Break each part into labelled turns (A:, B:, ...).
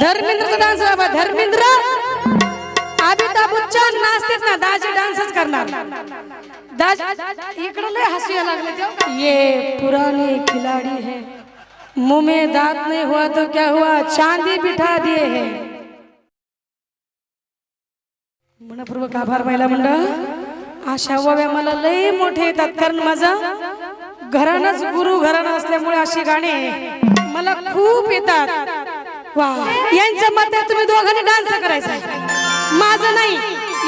A: धर्मेंद्रचा dance बाबा धर्मेंद्र अमिताभ बच्चन नाचतेच ना दाजी डान्सच करणार. दाज इकडं लय हसू यायला लागले तेव्हा ये पुराने खिलाडी है. मुंह में दांत नहीं हुआ तो क्या हुआ? चांदी बिठा दिए है. मनपूर्वक आभार महिला मंडळ. अशा वव्या मला लय मोठे येतात. कारण माझं घरानच गुरु घराणं असल्यामुळे अशी गाणे मला खूप येतात. वा यांचं मत आहे तुम्ही दोघांनी डान्स करायचा माझं नाही.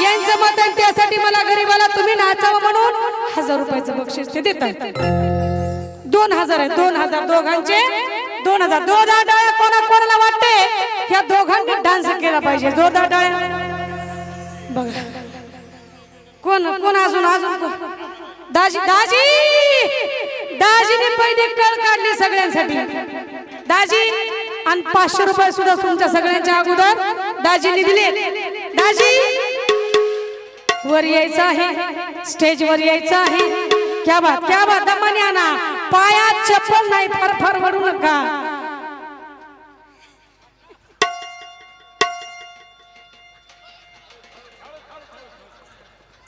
A: यांचं मत आहे त्यासाठी मला गरीबाला तुम्ही नाचावं म्हणून हजार रुपयाचं बक्षीस ते देतात. दोन हजार आहे दोन हजार दोघांचे. दोन हजार जोरदार डाळ्या कोणा कोणाला वाटते? ह्या दोघांनी डान्स केला पाहिजे जोरदार डाळ्या. बघा. कोण कोण अजून अजून दाजी दाजी! दाजीने पहिली कळ काढली सगळ्यांसाठी. दाजी! आणि पाचशे रुपये सुद्धा तुमच्या सगळ्यांच्या अगोदर दाजीने दिले. दाजी! वर यायचं आहे. स्टेज वर यायचं आहे. क्या बात क्या बात दमाने आणा पायात चप्पल नाही फार फार वडू नका.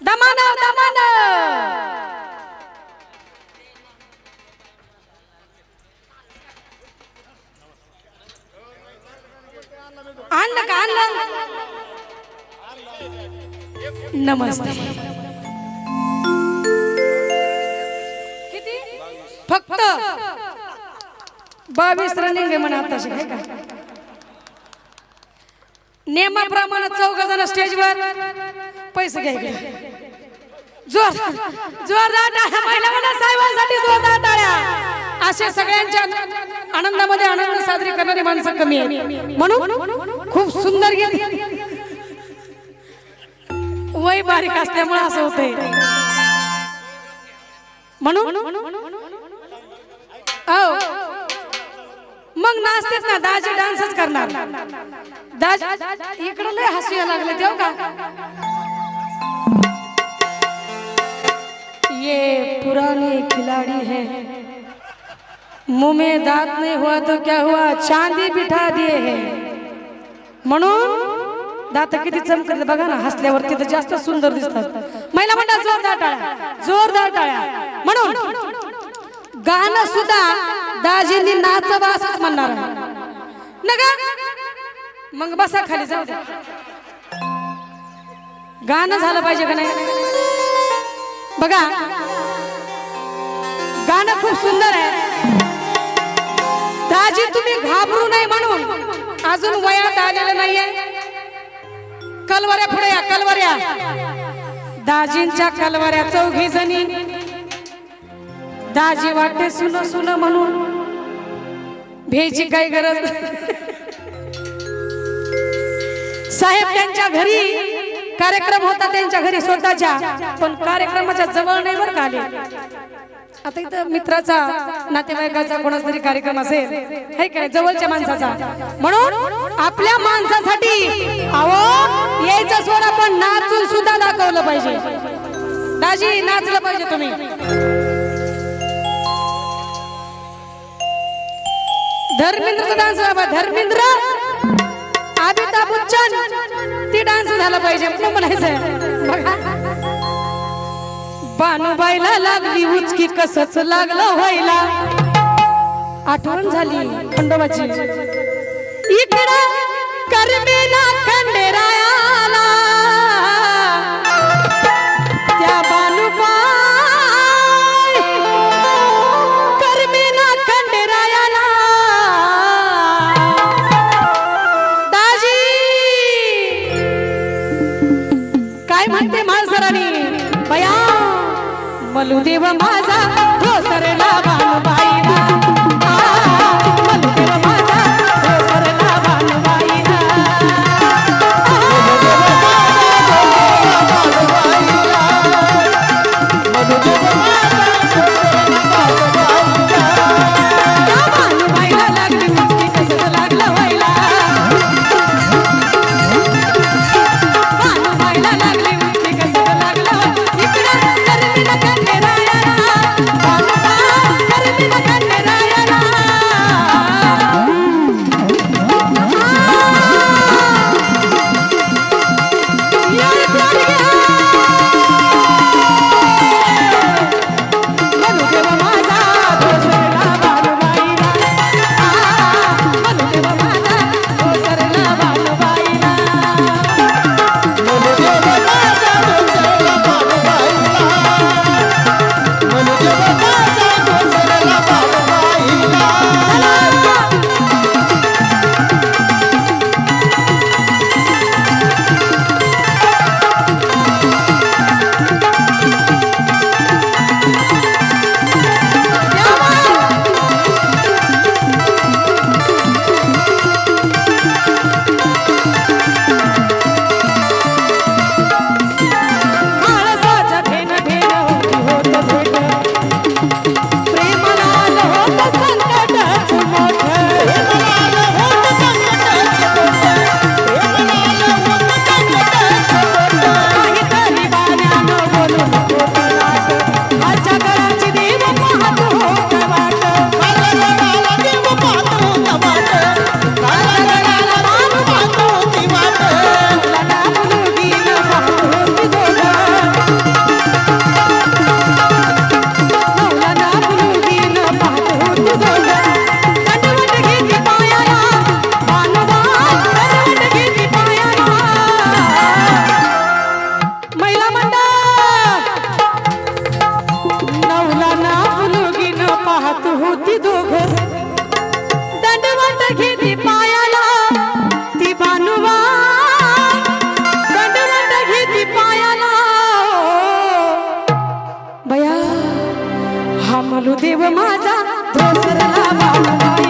A: दमान दमान. आणलं का आणलं नमस्ते. फक्त बावीस रनिंग आहे म्हणा आताशी आहे का? नियमाप्रमाणे चौघ जण स्टेजवर पैसे घ्यायचे जोर जोरदार टाळ्या महिला मंडळ साहेबांसाठी जोरदार टाळ्या असे सगळ्यांच्या आनंदामध्ये आनंद साजरी करणारी माणसं कमी आहेत. म्हणून खूप सुंदर गेली. वय बारीक असल्यामुळे असं होतंय. म्हणून? हो. मग नाचतेच ना दाजी डान्सच करणार. दाजी इकडं लय हसू यायला लागले देव हो का? ये पुराने खिलाड़ी है. मुंह में दांत नहीं हुआ तो क्या हुआ? चांदी बिठा दिए हैं. म्हणून दात किती चमकत बघा ना हसल्यावरती तर जास्त सुंदर दिसतात. महिला मंडळ जोरदार टाळ्या जोरदार टाळ्या. म्हणून गाणं सुद्धा दाजींनी नाचवा असंच म्हणणार आहे. नका मग बसा खाली जाऊ द्या. गाणं झालं पाहिजे का नाही? बघा. गाणं खूप सुंदर आहे. दाजी तुम्ही घाबरू नाही म्हणून अजून कलवऱ्या पुढे या कलवऱ्या. दाजींच्या कलवऱ्या चौघी जणी. दाजी वाटते सुन सुन म्हणून. भेची काही गरज साहेब त्यांच्या घरी कार्यक्रम होता त्यांच्या घरी स्वतःच्या. पण कार्यक्रमाच्या जवळ नाही बरं का आले. आता इथं मित्राचा नातेवाईकाचा कोणाचा तरी कार्यक्रम असेल है काय जवळच्या माणसाचा. म्हणून आपल्या माणसासाठी अहो यायचं सोडा पण नाचून सुद्धा दाखवलं पाहिजे. दाजी नाचलं पाहिजे तुम्ही. धर्मेंद्रचा डान्स बाबा धर्मेंद्र अमिताभ बच्चन ती डान्स झाला पाहिजे म्हणून म्हणायचं. बघा. बानुबाईला लागली उचकी कसच लागलं व्हायला. आठवण झाली खंडोबाची. मलुदेव माझा हो सरला बाई. देव माझा तो सरला बाबा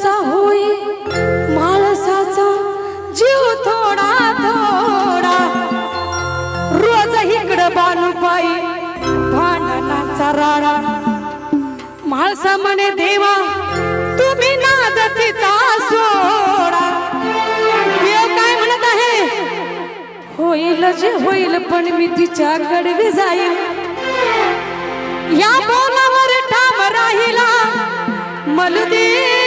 A: कसा होई माणसाचा जीव थोडा थोडा. रोज इकडं बानुबाई भांडणाचा राडा. माणसा म्हणे देवा तुम्ही नाद तिचा सोडा. देव काय म्हणत आहे? होईल जे होईल पण मी तिच्या कडवी जाईल या बोलावर ठाम राहिला मलदी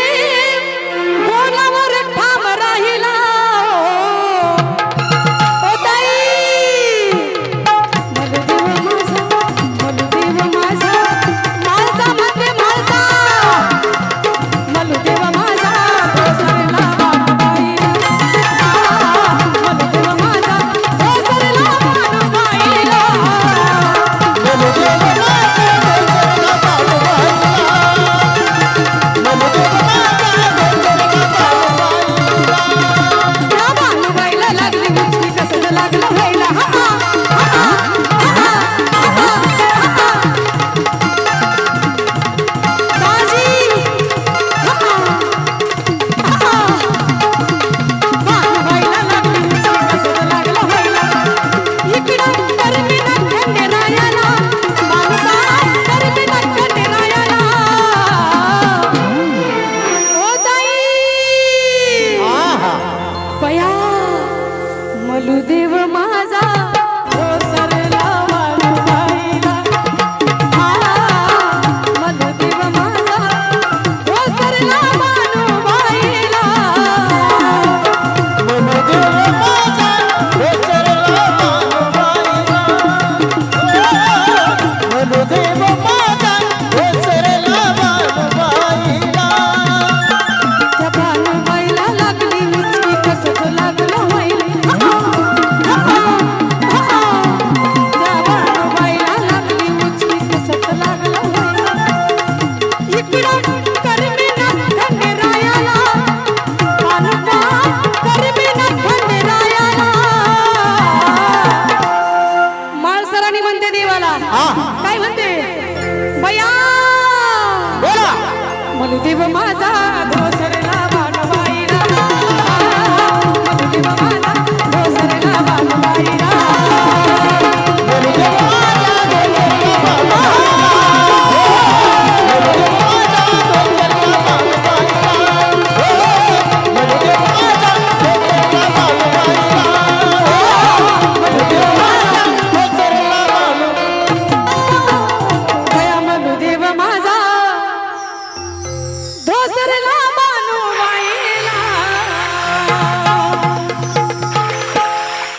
A: Thank you. काय म्हणते? बया बोला. म्हणू माझा